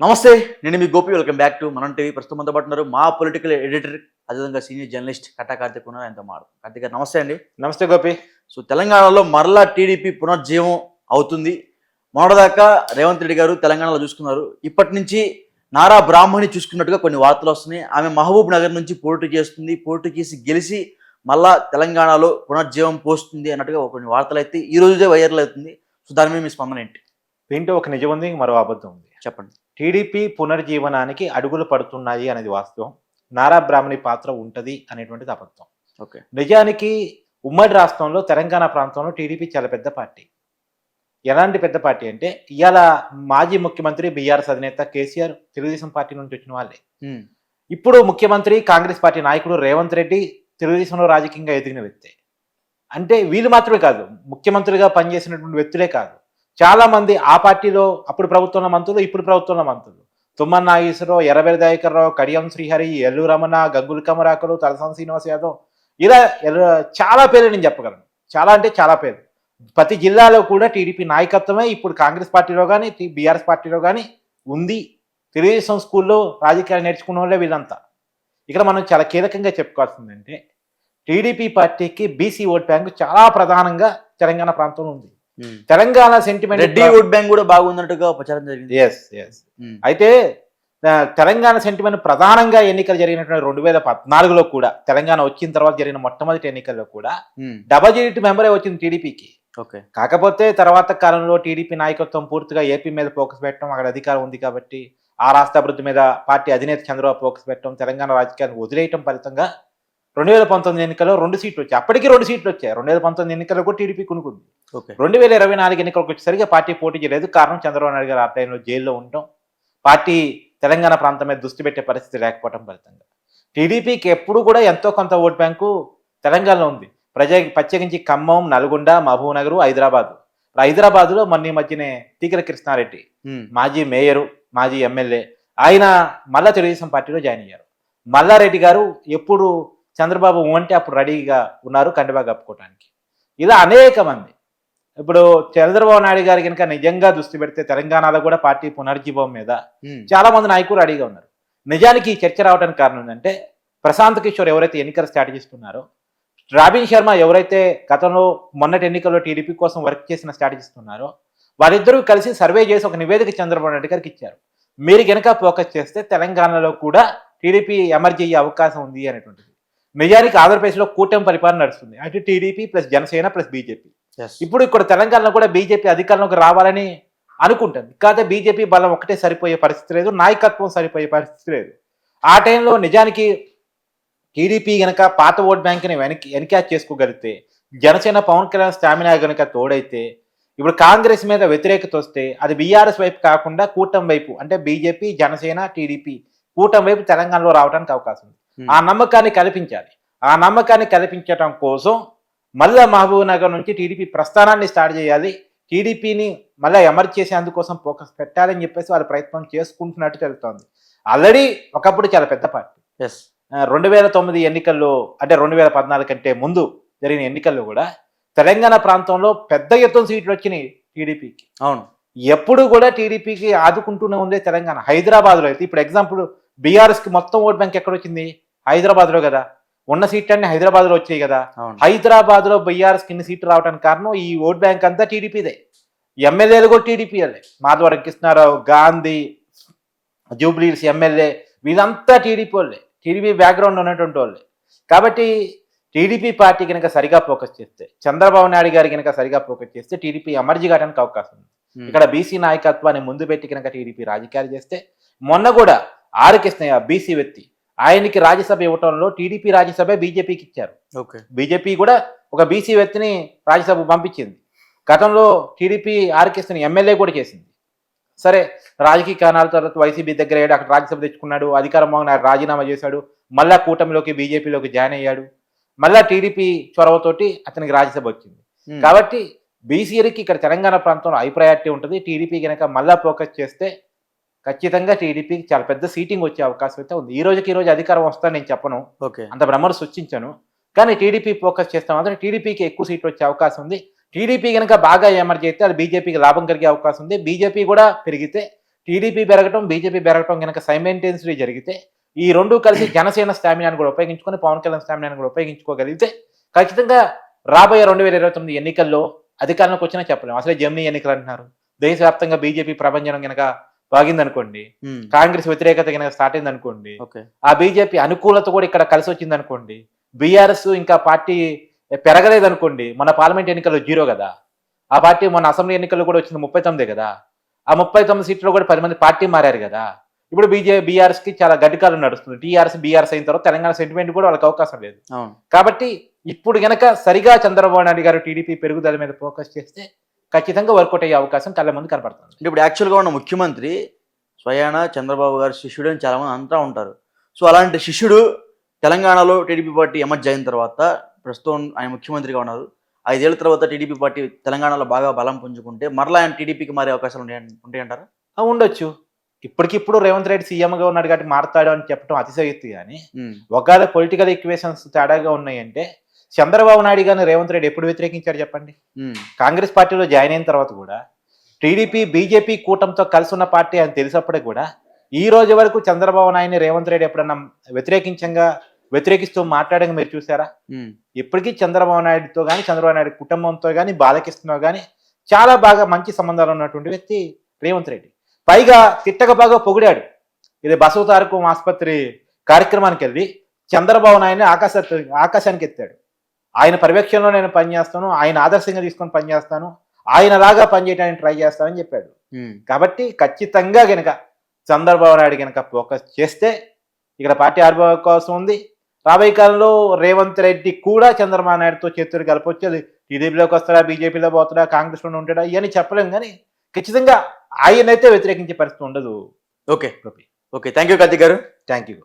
నమస్తే నేను మీ Gopi. Welcome back to Manam TV ప్రస్తుతం మనతో పాటు ఉన్నారు మా పొలిటికల్ ఎడిటర్ అదేవిధంగా సీనియర్ జర్నలిస్ట్ కట్టా కార్తిక్ ఉన్నారు. ఆయనతో మాడు కార్తిక్ గారు నమస్తే అండి. నమస్తే గోపి. సో తెలంగాణలో మరలా టీడీపీ పునర్జీవం అవుతుంది. మొన్నటిదాకా రేవంత్ రెడ్డి గారు తెలంగాణలో చూసుకున్నారు. ఇప్పటి నుంచి నారా బ్రాహ్మణి చూసుకున్నట్టుగా కొన్ని వార్తలు వస్తున్నాయి. ఆమె మహబూబ్ నగర్ నుంచి పోటీ చేస్తుంది. పోటీ చేసి గెలిచి మళ్ళా తెలంగాణలో పునర్జీవం పోస్తుంది అన్నట్టుగా కొన్ని వార్తలు అయితే ఈ రోజే వైరల్ అవుతుంది. సో దాని మీద మీ స్పందన ఏంటి? దీంట్లో ఒక నిజం ఉంది మరో అబద్ధం ఉంది. చెప్పండి. టీడీపీ పునర్జీవనానికి అడుగులు పడుతున్నాయి అనేది వాస్తవం. నారా బ్రాహ్మణి పాత్ర ఉంటది అనేటువంటిది అబద్ధం. ఓకే. నిజానికి ఉమ్మడి రాష్ట్రంలో తెలంగాణ ప్రాంతంలో టీడీపీ చాలా పెద్ద పార్టీ. ఎలాంటి పెద్ద పార్టీ అంటే ఇవాళ మాజీ ముఖ్యమంత్రి బీఆర్ఎస్ అధినేత కేసీఆర్ తెలుగుదేశం పార్టీ నుంచి వచ్చిన వాళ్ళే. ఇప్పుడు ముఖ్యమంత్రి కాంగ్రెస్ పార్టీ నాయకుడు రేవంత్ రెడ్డి తెలుగుదేశంలో రాజకీయంగా ఎదిగిన వ్యక్తే. అంటే వీళ్ళు మాత్రమే కాదు ముఖ్యమంత్రిగా పనిచేసినటువంటి వ్యక్తులే కాదు. చాలామంది ఆ పార్టీలో అప్పుడు ప్రభుత్వంలో మంత్రులు ఇప్పుడు ప్రభుత్వంలో మంత్రులు. తుమ్మన్ నాగేశ్వరరావు ఎర్రబెల్లి దయాకర్రావు కడియం శ్రీహరి ఎల్లు రమణ గంగుల కమరాకరు తలసాని శ్రీనివాస్ యాదవ్. ఇలా చాలా పేర్లు నేను చెప్పగలను. చాలా అంటే చాలా పేర్లు. ప్రతి జిల్లాలో కూడా టీడీపీ నాయకత్వమే ఇప్పుడు కాంగ్రెస్ పార్టీలో కానీ బీఆర్ఎస్ పార్టీలో కానీ ఉంది. తెలుగుదేశం స్కూల్లో రాజకీయాలు నేర్చుకున్న వాళ్ళే వీళ్ళంతా. ఇక్కడ మనం చాలా కీలకంగా చెప్పుకోవాల్సిందంటే టీడీపీ పార్టీకి బీసీ ఓట్ బ్యాంకు చాలా ప్రధానంగా తెలంగాణ ప్రాంతంలో ఉంది. Telangana sentiment Reddy vote bank కూడా బాగుందన్నట్టుగా ప్రచారం జరిగింది. ఎస్ ఎస్ అయితే ఆ, తెలంగాణ సెంటిమెంట్ ప్రధానంగా ఎన్నికలు జరిగినటువంటి రెండు వేల పద్నాలుగులో కూడా తెలంగాణ వచ్చిన తర్వాత జరిగిన మొట్టమొదటి ఎన్నికల్లో కూడా డబల్ డిజిట్ మెంబరే వచ్చింది టీడీపీకి ఓకే కాకపోతే తర్వాత కాలంలో టీడీపీ నాయకత్వం పూర్తిగా ఏపీ మీద ఫోకస్ పెట్టడం అక్కడ అధికారం ఉంది కాబట్టి ఆ రాష్ట్ర అభివృద్ధి మీద పార్టీ అధినేత చంద్రబాబు ఫోకస్ పెట్టడం తెలంగాణ రాజకీయాన్ని వదిలేయటం ఫలితంగా రెండు వేల పంతొమ్మిది ఎన్నికల్లో రెండు సీట్లు వచ్చాయి. అప్పటికి రెండు సీట్లు వచ్చాయి. రెండు వేల పంతొమ్మిది ఎన్నికల్లో కూడా టీడీపీ కొనుక్కుంది రెండు వేల ఇరవై నాలుగు ఎన్నికలకు వచ్చేసరికి పార్టీ పోటీ చేయలేదు. కారణం చంద్రబాబు నాయుడు గారు ఆ టైంలో జైల్లో ఉండటం పార్టీ తెలంగాణ ప్రాంతం మీద దృష్టి పెట్టే పరిస్థితి లేకపోవడం ఫలితంగా. టీడీపీకి ఎప్పుడు కూడా ఎంతో కొంత ఓట్ బ్యాంకు తెలంగాణలో ఉంది. ప్రజా ప్రత్యేకించి ఖమ్మం నల్గొండ మహబూబ్ నగర్ హైదరాబాద్ హైదరాబాద్లో మొన్న ఈ మధ్యనే తీగల కృష్ణారెడ్డి మాజీ మేయరు మాజీ ఎమ్మెల్యే ఆయన మళ్ళా తెలుగుదేశం పార్టీలో జాయిన్ అయ్యారు. మల్లారెడ్డి గారు ఎప్పుడు చంద్రబాబు అంటే అప్పుడు రెడీగా ఉన్నారు కండువా కప్పుకోవడానికి ఇలా అనేక మంది ఇప్పుడు చంద్రబాబు నాయుడు గారు కనుక నిజంగా దృష్టి పెడితే తెలంగాణలో కూడా పార్టీ పునర్జీవం మీద చాలా మంది నాయకులు రెడీగా ఉన్నారు. నిజానికి ఈ చర్చ రావడానికి కారణం ఏంటంటే ప్రశాంత్ కిషోర్ ఎవరైతే ఎన్నికల స్ట్రాటజిస్ట్ ఉన్నారో రాబిన్ శర్మ ఎవరైతే గతంలో మొన్నటి ఎన్నికల్లో టీడీపీ కోసం వర్క్ చేసిన స్ట్రాటజిస్ట్ ఉన్నారో వాళ్ళిద్దరూ కలిసి సర్వే చేసి ఒక నివేదిక చంద్రబాబు నాయుడు గారికి ఇచ్చారు. మీరు కనుక ఫోకస్ చేస్తే తెలంగాణలో కూడా టీడీపీ ఎమర్జీ అయ్యే అవకాశం ఉంది అనేటువంటిది. నిజానికి ఆంధ్రప్రదేశ్లో కూటమి పరిపాలన నడుస్తుంది. అంటే TDP plus Janasena plus BJP ఇప్పుడు ఇక్కడ తెలంగాణలో కూడా బీజేపీ అధికారంలోకి రావాలని అనుకుంటుంది. కాకపోతే బీజేపీ బలం ఒకటే సరిపోయే పరిస్థితి లేదు నాయకత్వం సరిపోయే పరిస్థితి లేదు. ఆ టైంలో నిజానికి టీడీపీ గనక పాత ఓట్ బ్యాంక్ని వెనక్కి ఎన్క్యాచ్ చేసుకోగలిగితే జనసేన పవన్ కళ్యాణ్ స్టామినా గనక తోడైతే ఇప్పుడు కాంగ్రెస్ మీద వ్యతిరేకత వస్తే అది బీఆర్ఎస్ వైపు కాకుండా కూటమి వైపు అంటే బీజేపీ జనసేన టీడీపీ కూటమి వైపు తెలంగాణలో రావడానికి అవకాశం ఉంది. ఆ నమ్మకాన్ని కల్పించాలి. ఆ నమ్మకాన్ని కల్పించడం కోసం మళ్ళా మహబూబ్ నగర్ నుంచి టీడీపీ ప్రస్థానాన్ని స్టార్ట్ చేయాలి. టీడీపీని మళ్ళీ ఎమర్జ్ చేసేందుకోసం ఫోకస్ పెట్టాలని చెప్పేసి వాళ్ళు ప్రయత్నం చేసుకుంటున్నట్టు తెలుస్తోంది. ఆల్రెడీ ఒకప్పుడు చాలా పెద్ద పార్టీ. ఎస్ రెండు వేల తొమ్మిది ఎన్నికల్లో అంటే రెండు వేల పద్నాలుగు కంటే ముందు జరిగిన ఎన్నికల్లో కూడా తెలంగాణ ప్రాంతంలో పెద్ద ఎత్తున సీట్లు వచ్చినాయి టీడీపీకి. అవును. ఎప్పుడు కూడా టీడీపీకి ఆదుకుంటూనే ఉంది తెలంగాణ. హైదరాబాద్లో అయితే ఇప్పుడు ఎగ్జాంపుల్ బీఆర్ఎస్కి మొత్తం ఓట్ బ్యాంక్ ఎక్కడ వచ్చింది? హైదరాబాద్లో కదా. ఉన్న సీట్లు అన్ని హైదరాబాద్లో వచ్చాయి కదా. అవును. హైదరాబాద్లో బీఆర్ఎస్ కింద సీట్లు రావడానికి కారణం ఈ ఓట్ బ్యాంక్ అంతా టీడీపీదే. ఎమ్మెల్యేలు కూడా టీడీపీ వాళ్ళే మాధవరం కృష్ణారావు గాంధీ జూబ్లీస్ ఎమ్మెల్యే వీళ్ళంతా టీడీపీ వాళ్ళే. టీడీపీ బ్యాక్గ్రౌండ్ ఉన్నటువంటి వాళ్ళే. కాబట్టి టీడీపీ పార్టీ కనుక సరిగా ఫోకస్ చేస్తే చంద్రబాబు నాయుడు గారి కనుక సరిగా ఫోకస్ చేస్తే టీడీపీ ఎమర్జీ కావడానికి అవకాశం ఉంది. ఇక్కడ బీసీ నాయకత్వాన్ని ముందు పెట్టి కనుక టీడీపీ రాజకీయాలు చేస్తే మొన్న కూడా ఆర్ కృష్ణయ్య బీసీ వ్యక్తి ఆయనకి రాజ్యసభ ఇవ్వటంలో టీడీపీ రాజ్యసభ బీజేపీకి ఇచ్చారు. ఓకే. బీజేపీ కూడా ఒక బీసీ వ్యక్తిని రాజ్యసభ పంపించింది. గతంలో టీడీపీ ఆర్కెస్ట్ని ఎమ్మెల్యే కూడా చేసింది. సరే రాజకీయ కారణాల తర్వాత వైసీపీ దగ్గర అయ్యాడు అక్కడ రాజ్యసభ తెచ్చుకున్నాడు అధికారం ఆయన రాజీనామా చేశాడు మళ్ళా కూటమిలోకి బీజేపీలోకి జాయిన్ అయ్యాడు. మళ్ళా టీడీపీ చొరవతోటి అతనికి రాజ్యసభ వచ్చింది. కాబట్టి బీసీలకి ఇక్కడ తెలంగాణ ప్రాంతంలో హై ప్రయారిటీ ఉంటుంది. టీడీపీ కనుక మళ్ళా ఫోకస్ చేస్తే ఖచ్చితంగా టీడీపీకి చాలా పెద్ద సీటింగ్ వచ్చే అవకాశం అయితే ఉంది. ఈ రోజుకి ఈ రోజు అధికారం వస్తుందని నేను చెప్పను. ఓకే. అంత భ్రమను సృష్టించను. కానీ టీడీపీ ఫోకస్ చేస్తే మాత్రం టీడీపీకి ఎక్కువ సీట్లు వచ్చే అవకాశం ఉంది. టీడీపీ కనుక బాగా ఎమర్జ్ అయితే అది బీజేపీకి లాభం కలిగే అవకాశం ఉంది. బీజేపీ కూడా పెరిగితే టీడీపీ పెరగటం బీజేపీ పెరగటం కనుక సైమెంటెన్స్లీ జరిగితే ఈ రెండు కలిసి జనసేన స్టామినాను కూడా ఉపయోగించుకొని పవన్ కళ్యాణ్ స్టామినాను కూడా ఉపయోగించుకోగలిగితే ఖచ్చితంగా రాబోయే రెండు వేల ఇరవై తొమ్మిది ఎన్నికల్లో అధికారంలోకి వచ్చినా చెప్పలేము అసలే జమినీ ఎన్నికలు అంటున్నారు. దేశవ్యాప్తంగా బీజేపీ ప్రభంజనం కనుక బాగిందనుకోండి ఉమ్, కాంగ్రెస్ వ్యతిరేకత కనుక స్టార్ట్ అయింది అనుకోండి ఆ బీజేపీ అనుకూలత కూడా ఇక్కడ కలిసి వచ్చింది అనుకోండి బీఆర్ఎస్ ఇంకా పార్టీ పెరగలేదు అనుకోండి మన పార్లమెంట్ ఎన్నికల్లో జీరో కదా. ఆ పార్టీ మొన్న అసెంబ్లీ ఎన్నికల్లో కూడా వచ్చింది ముప్పై తొమ్మిదే కదా. ఆ ముప్పై తొమ్మిది సీట్లో కూడా పది మంది పార్టీ మారారు కదా. ఇప్పుడు బీజే బీఆర్ఎస్కి చాలా గడ్డికాలం నడుస్తుంది. టీఆర్ఎస్ బీఆర్ఎస్ అయిన తర్వాత తెలంగాణ సెంటిమెంట్ కూడా వాళ్ళకి అవకాశం లేదు. కాబట్టి ఇప్పుడు గనక సరిగా చంద్రబాబు నాయుడు గారు టీడీపీ పెరుగుదల మీద ఫోకస్ చేస్తే ఖచ్చితంగా వర్కౌట్ అయ్యే అవకాశం కళ్ళ ముందు కనపడుతుంది. అంటే ఇప్పుడు యాక్చువల్గా ఉన్న ముఖ్యమంత్రి స్వయాన చంద్రబాబు గారి శిష్యుడు అని చాలామంది అంటూ ఉంటారు. సో అలాంటి శిష్యుడు తెలంగాణలో టీడీపీ పార్టీ ఎమర్జ్ అయిన తర్వాత ప్రస్తుతం ఆయన ముఖ్యమంత్రిగా ఉన్నారు. ఐదేళ్ళ తర్వాత టీడీపీ పార్టీ తెలంగాణలో బాగా బలం పుంజుకుంటే మరలా ఆయన టీడీపీకి మారే అవకాశాలు ఉంటాయి ఉంటాయంటారా? ఉండొచ్చు. ఇప్పటికిప్పుడు రేవంత్ రెడ్డి సీఎంగా ఉన్నాడు కాబట్టి మారుతాడు అని చెప్పడం అతిశయోక్తి కానీ ఒకవేళ పొలిటికల్ ఈక్వేషన్స్ తేడాగా ఉన్నాయంటే చంద్రబాబు నాయుడు గారిని రేవంత్ రెడ్డి ఎప్పుడు వ్యతిరేకించాడు చెప్పండి? కాంగ్రెస్ పార్టీలో జాయిన్ అయిన తర్వాత కూడా టీడీపీ బీజేపీ కూటమితో కలిసి ఉన్న పార్టీ అని తెలిసినప్పుడే కూడా ఈ రోజు వరకు చంద్రబాబు నాయుడిని రేవంత్ రెడ్డి ఎప్పుడన్నా వ్యతిరేకించంగా వ్యతిరేకిస్తూ మాట్లాడగా మీరు చూసారా? ఇప్పటికీ చంద్రబాబు నాయుడుతో కానీ చంద్రబాబు నాయుడు కుటుంబంతో కానీ బాలకృష్ణతో కానీ చాలా బాగా మంచి సంబంధాలు ఉన్నటువంటి వ్యక్తి రేవంత్ రెడ్డి. పైగా తిట్టక బాగా పొగిడాడు. ఇది బసవ తారకం ఆసుపత్రి కార్యక్రమానికి వెళ్ళి చంద్రబాబు నాయుడిని ఆకాశ ఆకాశానికి ఎత్తాడు. ఆయన పర్యవేక్షణలో నేను పనిచేస్తాను ఆయన ఆదర్శంగా తీసుకొని పనిచేస్తాను ఆయనలాగా పనిచేయడానికి ట్రై చేస్తానని చెప్పాడు. కాబట్టి ఖచ్చితంగా గనక చంద్రబాబు నాయుడు గనక ఫోకస్ చేస్తే ఇక్కడ పార్టీ ఆవిర్భావ అవకాశం ఉంది. రాబోయే కాలంలో రేవంత్ రెడ్డి కూడా చంద్రబాబు నాయుడుతో చేతులు కలపొచ్చు అది టీడీపీలోకి వస్తాడా బీజేపీలో పోతాడా కాంగ్రెస్లో ఉంటాడా ఇవన్నీ చెప్పలేం కానీ ఖచ్చితంగా ఆయనైతే వ్యతిరేకించే పరిస్థితి ఉండదు. Okay. Okay. Thank you Karthik గారు. Thank you